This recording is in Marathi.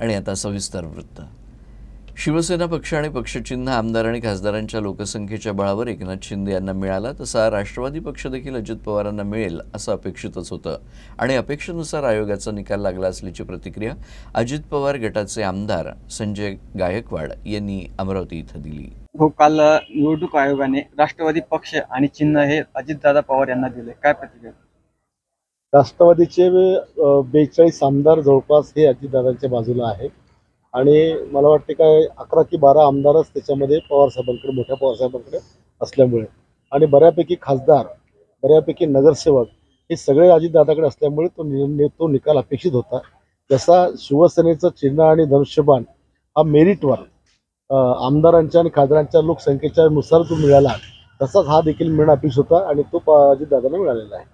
आणि आता सविस्तर वृत्त. शिवसेना पक्ष आणि पक्षचिन्ह आमदार आणि खासदारांच्या लोकसंख्येच्या बळावर एकनाथ शिंदे यांना मिळाला तसा राष्ट्रवादी पक्ष देखील अजित पवारांना मिळेल असं अपेक्षितच होतं. आणि अपेक्षेनुसार आयोगाचा निकाल लागला असल्याची प्रतिक्रिया अजित पवार गटाचे आमदार संजय गायकवाड यांनी अमरावती इथं दिली. हो काल निवडणूक आयोगाने राष्ट्रवादी पक्ष आणि चिन्ह हे अजितदादा पवार यांना दिले. काय प्रतिक्रिया? राष्ट्रवादीचे बेचाळीस आमदार जवळपास हे अजितदादांच्या बाजूला आहेत. आणि मला वाटते काय अकरा की बारा आमदारच त्याच्यामध्ये पवारसाहेबांकडे मोठ्या पवारसाहेबांकडे असल्यामुळे. आणि बऱ्यापैकी खासदार बऱ्यापैकी नगरसेवक हे सगळे अजितदादाकडे असल्यामुळे तो नि तो निकाल अपेक्षित होता. जसा शिवसेनेचं चिन्ह आणि धनुष्यबाण हा मेरिटवर आमदारांच्या आणि खासदारांच्या लोकसंख्येच्या नुसार जो मिळाला तसाच हा देखील मिळणं अपेक्षित होता आणि तो अजितदादांना मिळालेला आहे.